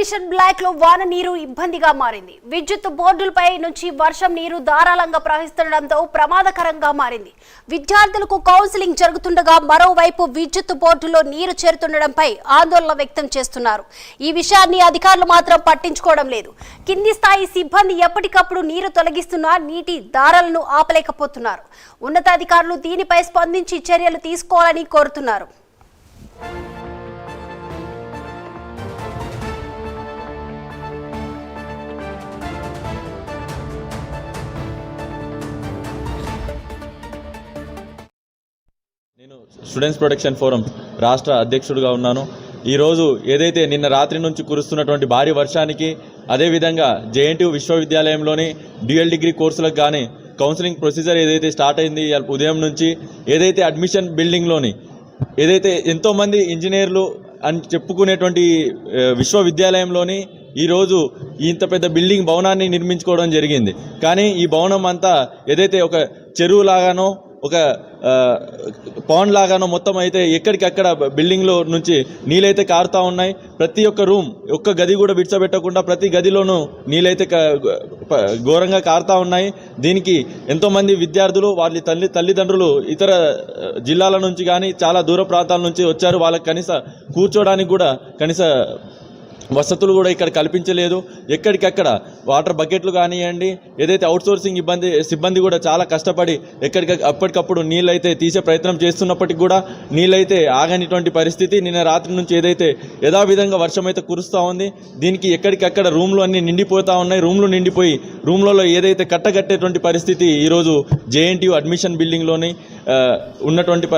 Exhibition బ్లాక్లో వాన నీరు ఇబ్బందిగా మారింది. విద్యుత్ బోర్డులపై నుంచి వర్షం నీరు ధారాళంగా ప్రవహిస్తుండటంతో ప్రమాదకరంగా మారింది. విద్యార్థులకు కౌన్సిలింగ్ జరుగుతుండగా మరోవైపు విద్యుత్ బోర్డులో నీరు చేరుతుండడంపై ఆందోళన వ్యక్తం చేస్తున్నారు. ఈ విషయాన్ని అధికారులు మాత్రం పట్టించుకోవడం లేదు. కింది స్థాయి సిబ్బంది ఎప్పటికప్పుడు నీరు తొలగిస్తున్నా నీటి దారాలను ఆపలేకపోతున్నారు. ఉన్నతాధికారులు దీనిపై స్పందించి చర్యలు తీసుకోవాలని కోరుతున్నారు. నేను స్టూడెంట్స్ ప్రొటెక్షన్ ఫోరం రాష్ట్ర అధ్యక్షుడిగా ఉన్నాను. ఈరోజు ఏదైతే నిన్న రాత్రి నుంచి కురుస్తున్నటువంటి భారీ వర్షానికి అదేవిధంగా జేఎన్టీ విశ్వవిద్యాలయంలోని డ్యూయల్ డిగ్రీ కోర్సులకు కానీ కౌన్సిలింగ్ ప్రొసీజర్ ఏదైతే స్టార్ట్ అయింది ఉదయం నుంచి ఏదైతే అడ్మిషన్ బిల్డింగ్లోని ఏదైతే ఎంతోమంది ఇంజనీర్లు అని చెప్పుకునేటువంటి విశ్వవిద్యాలయంలోని ఈరోజు ఇంత పెద్ద బిల్డింగ్ భవనాన్ని నిర్మించుకోవడం జరిగింది. కానీ ఈ భవనం అంతా ఏదైతే ఒక చెరువు లాగానో ఒక పాండ్ లాగానో మొత్తం అయితే ఎక్కడికక్కడ బిల్డింగ్లో నుంచి నీళ్ళైతే కారుతా ఉన్నాయి. ప్రతి ఒక్క రూమ్ ఒక్క గది కూడా విడిచబెట్టకుండా ప్రతి గదిలోనూ నీళ్ళైతే ఘోరంగా కారుతూ ఉన్నాయి. దీనికి ఎంతోమంది విద్యార్థులు వాళ్ళ తల్లి తల్లిదండ్రులు ఇతర జిల్లాల నుంచి కానీ చాలా దూర ప్రాంతాల నుంచి వచ్చారు. వాళ్ళకి కనీస కూర్చోడానికి కూడా కనీస వసతులు కూడా ఇక్కడ కల్పించలేదు. ఎక్కడికక్కడ వాటర్ బకెట్లు కానివ్వండి ఏదైతే అవుట్సోర్సింగ్ ఇబ్బంది సిబ్బంది కూడా చాలా కష్టపడి ఎక్కడికి అప్పటికప్పుడు నీళ్ళు అయితే తీసే ప్రయత్నం చేస్తున్నప్పటికీ కూడా నీళ్ళైతే ఆగనిటువంటి పరిస్థితి. నిన్న రాత్రి నుంచి ఏదైతే యథావిధంగా వర్షం అయితే కురుస్తూ ఉంది దీనికి ఎక్కడికక్కడ రూమ్లు అన్నీ నిండిపోతూ ఉన్నాయి. రూమ్లు నిండిపోయి రూమ్లలో ఏదైతే కట్టగట్టేటువంటి పరిస్థితి ఈరోజు జేఎన్టీయూ అడ్మిషన్ బిల్డింగ్లోని ఉన్నటువంటి